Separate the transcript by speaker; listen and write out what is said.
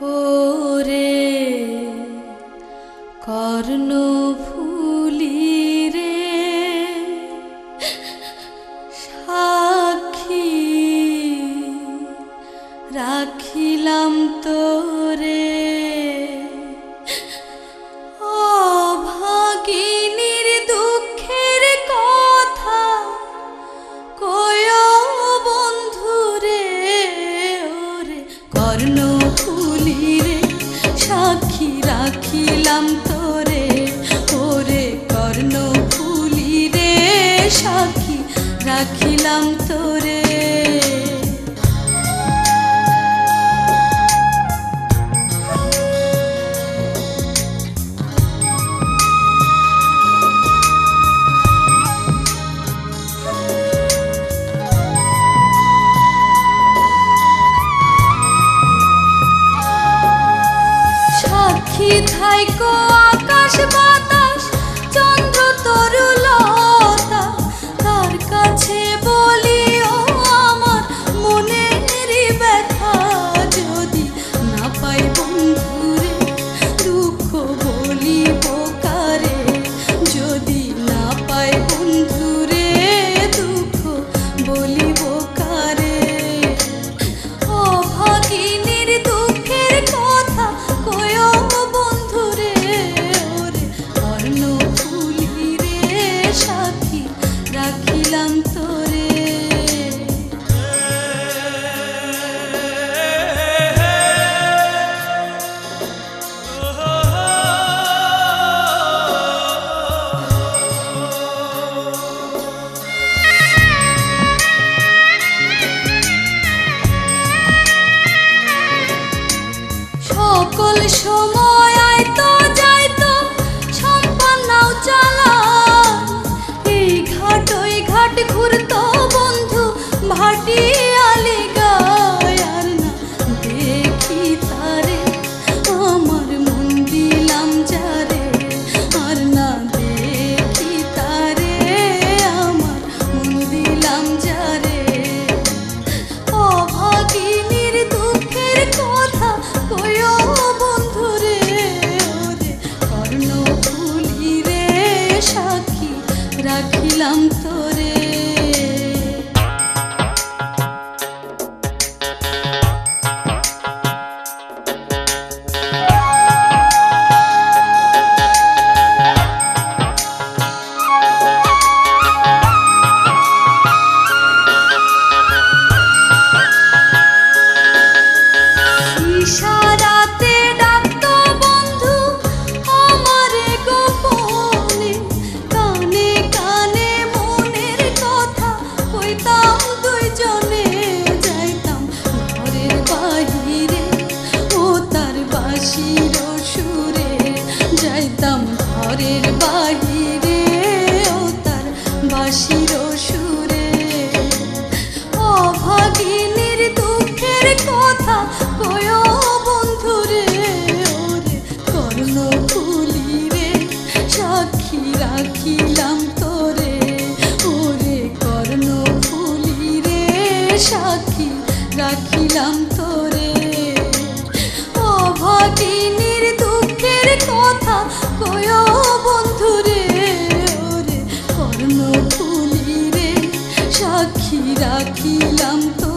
Speaker 1: ওরে কর্ণ রাখিলাম সাক্ষী থাইকো আকাশ বাতাস dışarı রাখিলাম রাখিলাম তোরে, ওরে কর্ণ ফুলি রে সাক্ষী রাখিলাম তোরে। অভাগিনীর দুঃখের কথা কয় বন্ধু রে, ওরে কর্ণ ফুলি রে সাক্ষী রাখিলাম তোরে